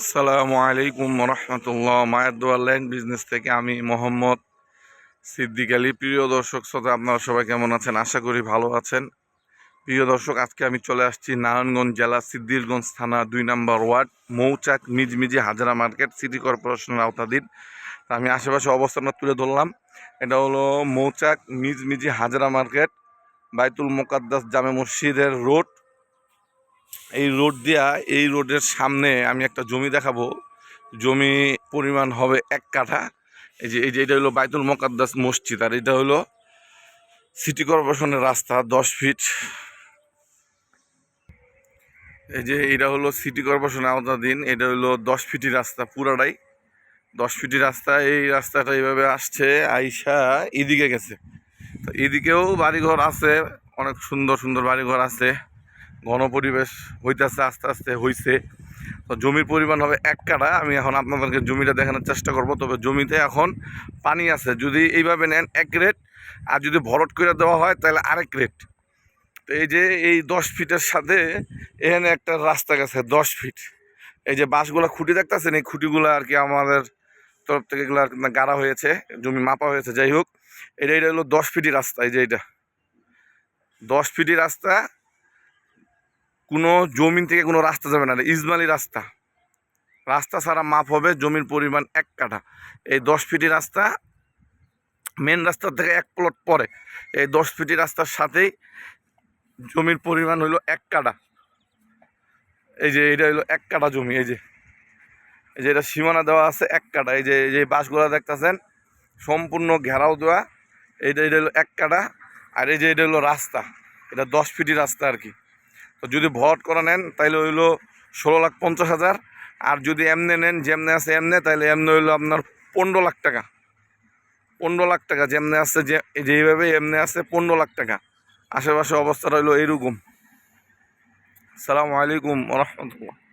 আসসালামু আলাইকুম রহমতুল্লাহ মায়ের দোয়ার লাইন বিজনেস থেকে আমি মোহাম্মদ সিদ্দিক আলী। প্রিয় দর্শক, শ্রোতা, আপনারা সবাই কেমন আছেন? আশা করি ভালো আছেন। প্রিয় দর্শক, আজকে আমি চলে আসছি নারায়ণগঞ্জ জেলা সিদ্দিরগঞ্জ থানা দুই নম্বর ওয়ার্ড, মৌচাক মিজমিজি হাজারা মার্কেট সিটি কর্পোরেশনের আওতাধীন। আমি আশেপাশে অবস্থানটা তুলে ধরলাম। এটা হলো মৌচাক মিজমিজি হাজারা মার্কেট, বাইতুল মোকাদ্দাস জামে মসজিদের রোড। এই রোড দিয়া, এই রোডের সামনে আমি একটা জমি দেখাবো। জমি পরিমাণ হবে এক কাঠা। এই যে এই যে, এটা হলো বাইতুল মোকাদ্দাস মসজিদ, আর এটা হলো সিটি কর্পোরেশনের রাস্তা, দশ ফিট। এই যে এটা হলো সিটি কর্পোরেশনের আওতাধীন, এটা হলো দশ ফিটি রাস্তা পুরাটাই। দশ ফিটি রাস্তা, এই রাস্তাটা এইভাবে আসছে, আইসা এদিকে গেছে। তো এদিকেও বাড়িঘর আছে, অনেক সুন্দর সুন্দর বাড়িঘর আছে। গণপরিবেশ হইতেছে, আস্তে আস্তে হইছে। তো জমির পরিমাণ হবে এক কাটা আমি এখন আপনাদেরকে জমিটা দেখানোর চেষ্টা করব। তবে জমিতে এখন পানি আছে। যদি এইভাবে নেন এক রেট আর যদি ভরট করে দেওয়া হয়, তাহলে আরেক রেট তো এই যে এই দশ ফিটের সাথে এখানে একটা রাস্তা গেছে, দশ ফিট। এই যে বাঁশগুলো খুঁটি দেখতেছেন? এই খুঁটিগুলো আর কি আমাদের তরফ থেকে এগুলো আর কি গাড়া হয়েছে, জমি মাপা হয়েছে। যাই হোক, এটা এটা হলো দশ ফিটি রাস্তা। এই যে এটা দশ ফিটি রাস্তা। কোনো জমিন থেকে কোনো রাস্তা যাবে না এটা ইজমালি রাস্তা। রাস্তা ছাড়া মাপ হবে জমির পরিমাণ এক কাঠা। এই দশ ফিটি রাস্তা মেন রাস্তা থেকে এক প্লট পরে। এই দশ ফিটি রাস্তার সাথেই জমির পরিমাণ হইল এক কাঠা। এই যে, এটা হইল এক কাঠা জমি, এই যে। এই যে, এটা সীমানা দেওয়া আছে এক কাঠা। এই যে এই যে বাঁশগুলা দেখতেছেন, সম্পূর্ণ ঘেরাও দেওয়া। এইটা, এটা হলো এক কাঠা। আর এই যে, এটা হলো রাস্তা। এটা দশ ফিটি রাস্তা আর কি। যদি ভট করে নেন তাহলে হইল ষোলো লাখ পঞ্চাশ হাজার। আর যদি এমনে নেন, যেমনে আছে এমনে তাহলে এমনি হইল আপনার পনেরো লাখ টাকা। পনেরো লাখ টাকা যেমনে আছে যে যেইভাবে এমনি আছে, পনেরো লাখ টাকা। আশেপাশে অবস্থা হইল এইরকম। সালামু আলাইকুম রহমতুল্লাহ।